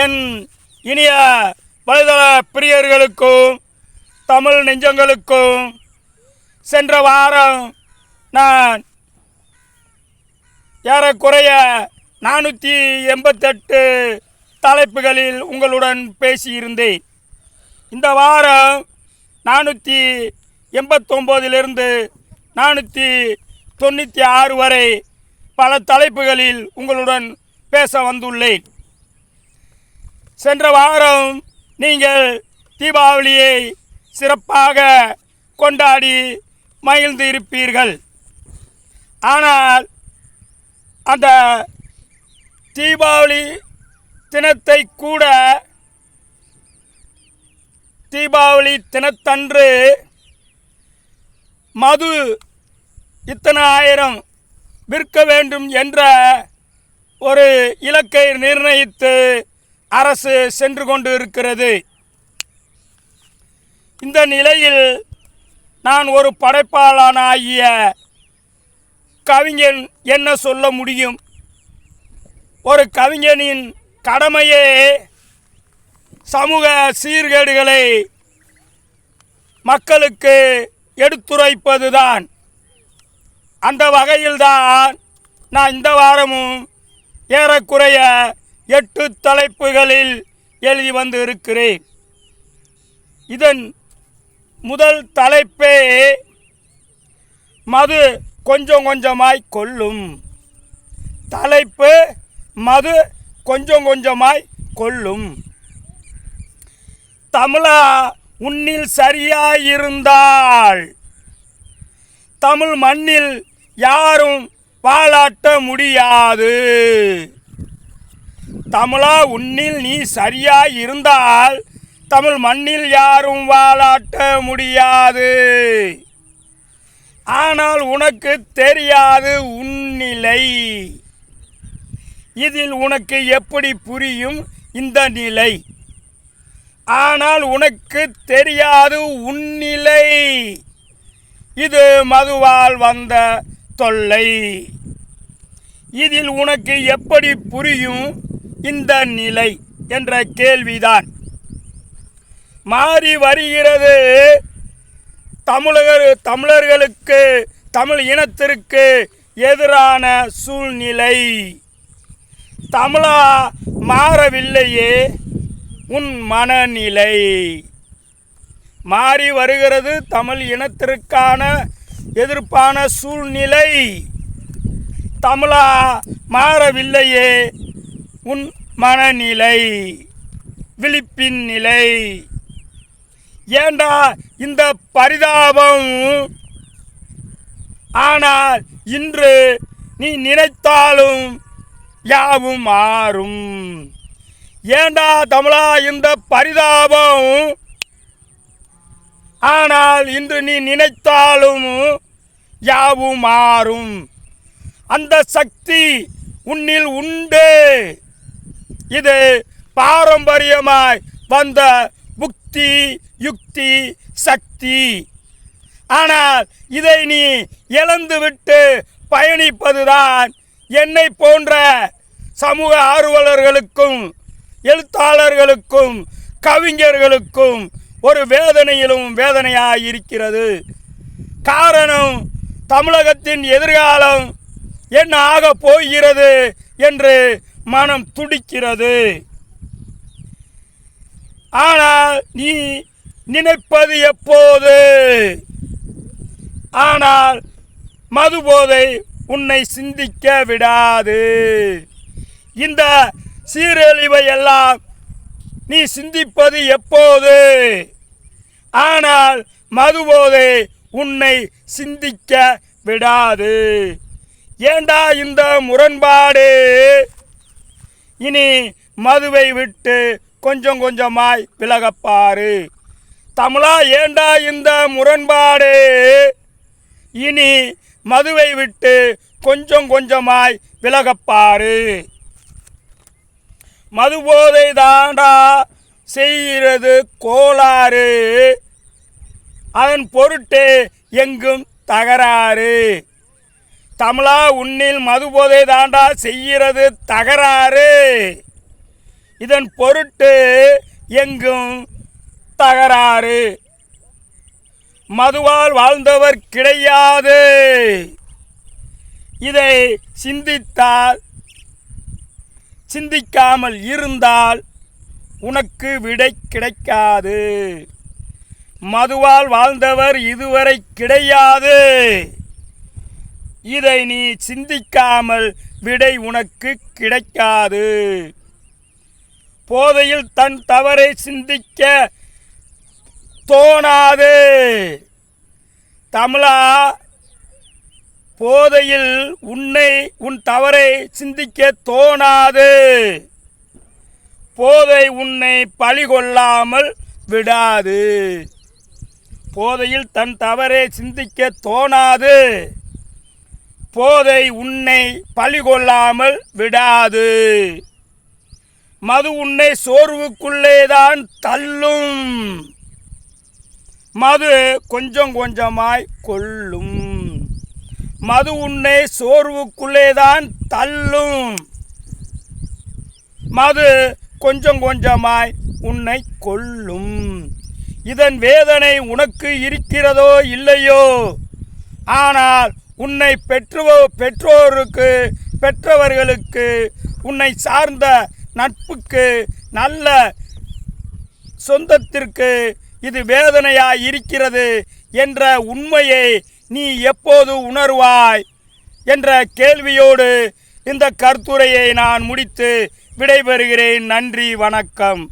என் இனிய வலைதள பிரியர்களுக்கும் தமிழ் நெஞ்சங்களுக்கும் சென்ற வாரம் நான் ஏறக்குறைய நானூற்றி எண்பத்தெட்டு தலைப்புகளில் உங்களுடன் பேசியிருந்தேன். இந்த வாரம் நானூற்றி எண்பத்தொம்போதிலிருந்து நானூற்றி தொண்ணூற்றி ஆறு வரை பல தலைப்புகளில் உங்களுடன் பேச வந்துள்ளேன். சென்ற வாரம் நீங்கள் தீபாவளியை சிறப்பாக கொண்டாடி மகிழ்ந்து இருப்பீர்கள். ஆனால் அந்த தீபாவளி தினத்தை கூட தீபாவளி தினத்தன்று மது இத்தனை ஆயிரம் விற்க வேண்டும் என்ற ஒரு இலக்கை நிர்ணயித்து அரசு சென்று கொண்டு இருக்கிறது. இந்த நிலையில் நான் ஒரு படைப்பாளனாகிய கவிஞன் என்ன சொல்ல முடியும்? ஒரு கவிஞனின் கடமையே சமூக சீர்கேடுகளை மக்களுக்கு எடுத்துரைப்பதுதான். அந்த வகையில்தான் நான் இந்த வாரமும் ஏறக்குறைய எட்டு தலைப்புகளில் எழுதி வந்து இருக்கிறேன் இதன் முதல் தலைப்பே மது கொஞ்சம் கொஞ்சமாய் கொல்லும் தலைப்பு மது கொஞ்சம் கொஞ்சமாய் கொல்லும் தமிழா உன்னில் சரியாயிருந்தால் தமிழ் மண்ணில் யாரும் பாழாட்ட முடியாது. தமிழா உன்னில் நீ சரியாய் இருந்தால் தமிழ் மண்ணில் யாரும் வாழாட்ட முடியாது. ஆனால் உனக்கு தெரியாது உன்னிலை இதில் உனக்கு எப்படி புரியும் இந்த நிலை? ஆனால் உனக்கு தெரியாது உன்னிலை இது மதுவால் வந்த தொல்லை. இதில் உனக்கு எப்படி புரியும் இந்த நிலை என்ற கேள்விதான். மாறி வருகிறது. தமிழகர் தமிழர்களுக்கு தமிழ் இனத்திற்கு எதிரான சூழ்நிலை. தமிழா மாறவில்லையே உன் மனநிலை. மாறி வருகிறது தமிழ் இனத்திற்கான எதிர்ப்பான சூழ்நிலை. தமிழா மாறவில்லையே உன் மனநிலை விழிப்பின் நிலை. ஏண்டா இந்த பரிதாபம்? ஆனால் இன்று நீ நினைத்தாலும் யாவும் மாறும். ஏண்டா தமிழா இந்த பரிதாபம்? ஆனால் இன்று நீ நினைத்தாலும் யாவும் மாறும். அந்த சக்தி உன்னில் உண்டு. இது பாரம்பரியமாய் வந்த புக்தி யுக்தி சக்தி. ஆனால் இதை நீ இழந்துவிட்டு பயணிப்பதுதான் என்னை போன்ற சமூக ஆர்வலர்களுக்கும் எழுத்தாளர்களுக்கும் கவிஞர்களுக்கும் ஒரு வேதனையிலும் வேதனையாக இருக்கிறது காரணம் தமிழகத்தின் எதிர்காலம் என்ன ஆக போகிறது என்று மனம் துடிக்கிறது. ஆனால் நீ நினைப்பது எப்போது? ஆனால் மது போதை உன்னை சிந்திக்க விடாது. இந்த சீரழிவை எல்லாம் நீ சிந்திப்பது எப்போது? ஆனால் மதுபோதை உன்னை சிந்திக்க விடாது. ஏண்டா இந்த முரண்பாடு? இனி மதுவை விட்டு கொஞ்சம் கொஞ்சமாய் விலகப்பாரு. தமிழா ஏண்டா இந்த முரண்பாடு? இனி மதுவை விட்டு கொஞ்சம் கொஞ்சமாய் விலகப்பாரு. மது போதை தாண்டா செய்கிறது கோளாறு. அதன் பொருட்டு எங்கும் தகராறு. தமிழா உன்னில் மதுபோதை தாண்டா செய்கிறது தகராறு. இதன் பொருட்டு எங்கும் தகராறு. மதுவால் வாழ்ந்தவர் கிடையாது. இதை சிந்தித்தால் சிந்திக்காமல் இருந்தால் உனக்கு விடை கிடைக்காது. மதுவால் வாழ்ந்தவர் இதுவரை கிடையாது. இதை நீ சிந்திக்காமல் விடை உனக்கு கிடைக்காது. போதையில் தன் தவறை சிந்திக்க தோணாது. தமிழா போதையில் உன்னை உன் தவறை சிந்திக்க தோணாது. போதை உன்னை பழி கொள்ளாமல் விடாது. போதையில் தன் தவறை சிந்திக்க தோணாது. போதை உன்னை பழி கொள்ளாமல் விடாது. மது உன்னை சோர்வுக்குள்ளேதான் தள்ளும். மது கொஞ்சம் கொஞ்சமாய் கொள்ளும். மது உன்னை சோர்வுக்குள்ளேதான் தள்ளும். மது கொஞ்சம் கொஞ்சமாய் உன்னை கொல்லும் இதன் வேதனை உனக்கு இருக்கிறதோ இல்லையோ? ஆனால் உன்னை பெற்றுவோ பெற்றோருக்கு பெற்றவர்களுக்கு உன்னை சார்ந்த நட்புக்கு நல்ல சொந்தத்திற்கு இது வேதனையாய் இருக்கிறது என்ற உண்மையை நீ எப்போது உணர்வாய்? என்ற கேள்வியோடு இந்த கருத்துரையை நான் முடித்து விடைபெறுகிறேன். நன்றி வணக்கம்.